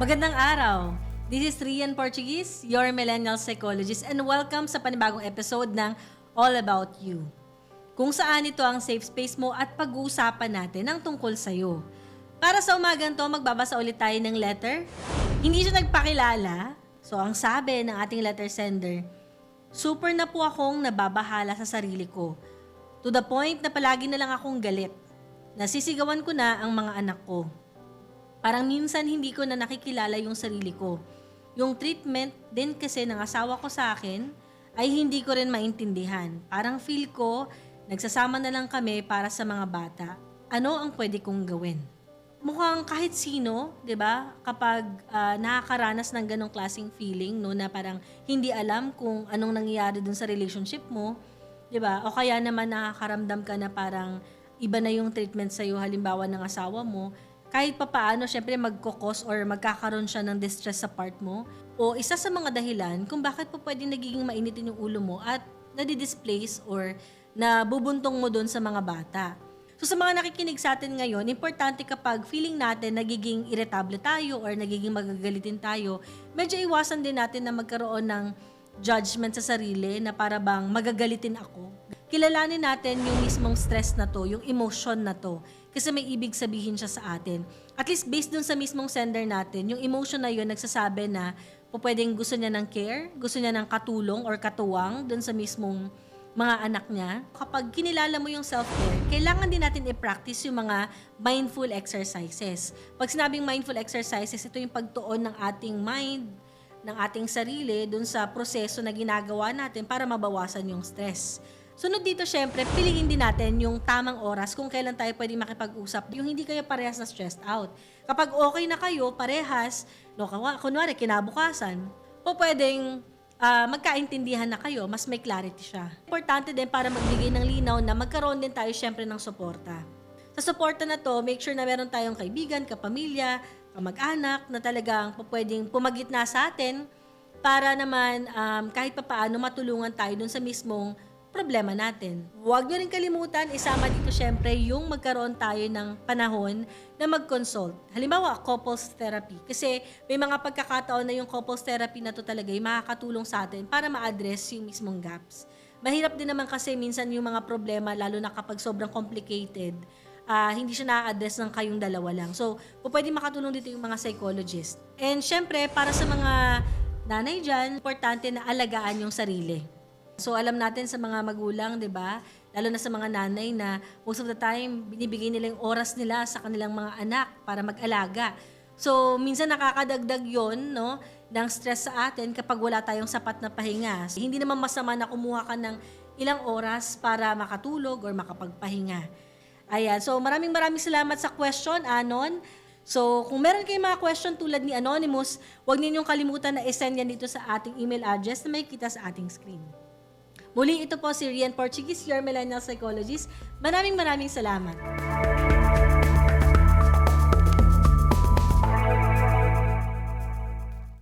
Magandang araw! This is Rian Portuguese, your millennial psychologist, and welcome sa panibagong episode ng All About You. Kung saan ito ang safe space mo at pag-uusapan natin ang tungkol sa'yo. Para sa umagang to, magbabasa ulit tayo ng letter. Hindi siya nagpakilala, so ang sabi ng ating letter sender, Super na po akong nababahala sa sarili ko. To the point na palagi na lang akong galit. Nasisigawan ko na ang mga anak ko. Parang minsan hindi ko na nakikilala yung sarili ko. Yung treatment din kasi ng asawa ko sa akin ay hindi ko rin maintindihan. Parang feel ko, nagsasama na lang kami para sa mga bata. Ano ang pwede kong gawin? Mukhang kahit sino, 'di ba? Kapag ah, nakakaranas ng ganong klaseng feeling, no, na parang hindi alam kung anong nangyayari dun sa relationship mo, 'di ba? O kaya naman nakakaramdam ka na parang iba na yung treatment sa halimbawa ng asawa mo, kahit papaano, syempre magkokos or magkakaroon siya ng distress sa part mo. O isa sa mga dahilan kung bakit po pwede nagiging mainitin yung ulo mo at nadidisplace or nabubuntong mo doon sa mga bata. So sa mga nakikinig sa atin ngayon, importante kapag feeling natin nagiging irritable tayo or nagiging magagalitin tayo, medyo iwasan din natin na magkaroon ng judgment sa sarili na para bang magagalitin ako. Kilalanin natin yung mismong stress na to, yung emotion na to. Kasi may ibig sabihin siya sa atin. At least based dun sa mismong sender natin, yung emotion na yun nagsasabi na po pwedeng gusto niya ng care, gusto niya ng katulong or katuwang dun sa mismong mga anak niya. Kapag kinilala mo yung self-care, kailangan din natin i-practice yung mga mindful exercises. Pag sinabing mindful exercises, ito yung pagtuon ng ating mind, ng ating sarili dun sa proseso na ginagawa natin para mabawasan yung stress. Sunod dito, syempre, piliin din natin yung tamang oras kung kailan tayo pwede makipag-usap. Yung hindi kayo parehas na stressed out. Kapag okay na kayo, parehas, no, kunwari, kinabukasan, po pwedeng ah, magkaintindihan na kayo, mas may clarity siya. Importante din para magbigay ng linaw na magkaroon din tayo syempre ng suporta. Sa suporta na to, make sure na meron tayong kaibigan, kapamilya, kamag-anak na talagang pwedeng pumagitna sa atin para naman um, kahit papaano matulungan tayo dun sa mismong problema natin. Huwag nyo rin kalimutan, isama dito syempre yung magkaroon tayo ng panahon na mag-consult. Halimbawa, couples therapy. Kasi may mga pagkakataon na yung couples therapy na to talaga ay makakatulong sa atin para ma-address yung mismong gaps. Mahirap din naman kasi minsan yung mga problema, lalo na kapag sobrang complicated, ah, hindi siya na-address ng kayong dalawa lang. So, pwede makatulong dito yung mga psychologist. And syempre, para sa mga nanay dyan, importante na alagaan yung sarili. So alam natin sa mga magulang, 'di ba? Lalo na sa mga nanay na most of the time binibigay nila yung oras nila sa kanilang mga anak para mag-alaga. So minsan nakakadagdag 'yon, no, ng stress sa atin kapag wala tayong sapat na pahinga. Hindi naman masama na kumuha ka ng ilang oras para makatulog or makapagpahinga. Ayan, so maraming maraming salamat sa question, Anon. So, kung meron kayong mga question tulad ni Anonymous, huwag ninyong kalimutan na isend yan dito sa ating email address na may kita sa ating screen. Muli, ito po si Rian Portuguese, your millennial psychologist. Maraming maraming salamat.